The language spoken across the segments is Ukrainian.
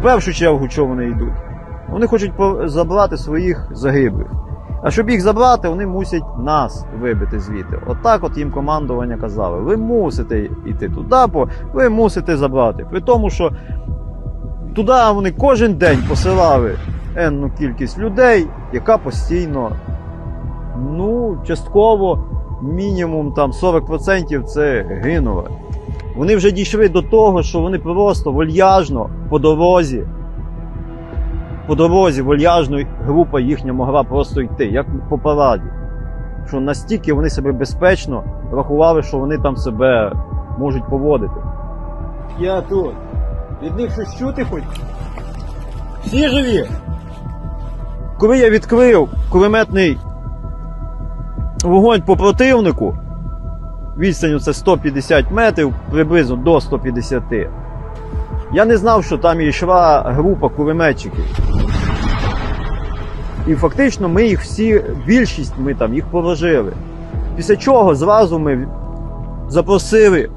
В першу чергу, чого вони йдуть? Вони хочуть забрати своїх загиблих. А щоб їх забрати, вони мусять нас вибити звідти. Отак от їм командування казали. Ви мусите йти туди, бо ви мусите забрати. При тому, що туди вони кожен день посилали енну кількість людей, яка постійно, ну, частково, мінімум там 40% це гинула. Вони вже дійшли до того, що вони просто вольяжно по дорозі, по дорозі вольяжно група їхня могла просто йти, як по параді. Що настільки вони себе безпечно рахували, що вони там себе можуть поводити. Я тут. Від них щось чути хоч? Всі живі? Коли я відкрив кулеметний вогонь по противнику, відстаню це 150 метрів, приблизно до 150. Я не знав, що там йшла група кулеметчиків. І фактично ми їх всі, більшість ми там їх положили. Після чого зразу ми запросили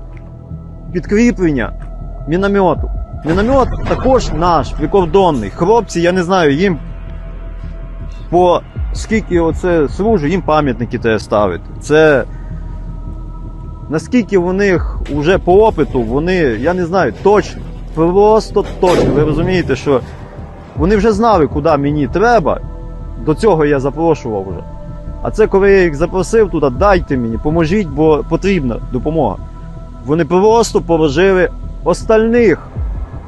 підкріплення міномету. Міномет також наш, прикордонний. Хлопці, я не знаю, їм по скільки оце служу, їм пам'ятники треба ставити. Це наскільки в них вже по опиту, вони, я не знаю, точно, просто точно. Ви розумієте, що вони вже знали, куди мені треба. До цього я запрошував вже. А це коли я їх запросив туди, дайте мені, поможіть, бо потрібна допомога. Вони просто положили остальних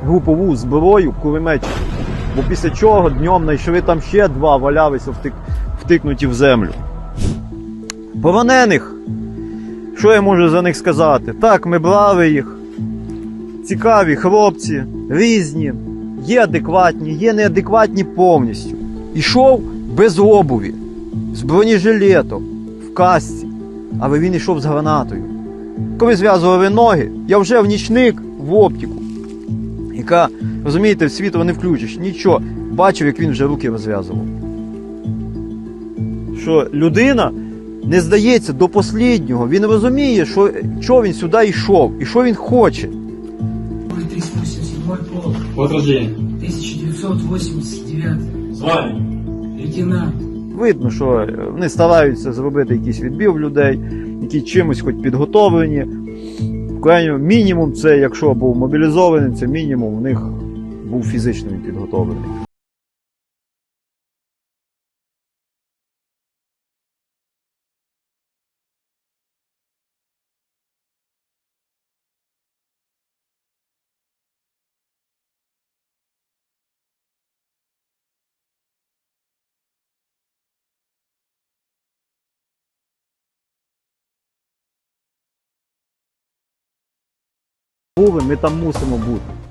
групову зброю кулеметчиків. Бо після чого днем знайшли там ще два валялися втик, втикнуті в землю. Полонених, що я можу за них сказати? Так, ми брали їх. Цікаві хлопці, різні, є адекватні, є неадекватні повністю. Ішов без обуві, з бронежилетом, в касці, але він йшов з гранатою. Коли зв'язували ноги, я вже в нічник в оптику, яка, розумієте, в світло не включиш, нічого. Бачив, як він вже руки розв'язував. Що людина не здається до останнього. Він розуміє, що, що він сюди йшов і що він хоче. 387 полк, Год рождения. 1989, Звание. лейтенант. Видно, що вони стараються зробити якийсь відбір людей, які чимось хоч підготовлені. В крайньому мінімум, це якщо був мобілізований, це мінімум у них був фізично підготовлений. Ми там мусимо бути.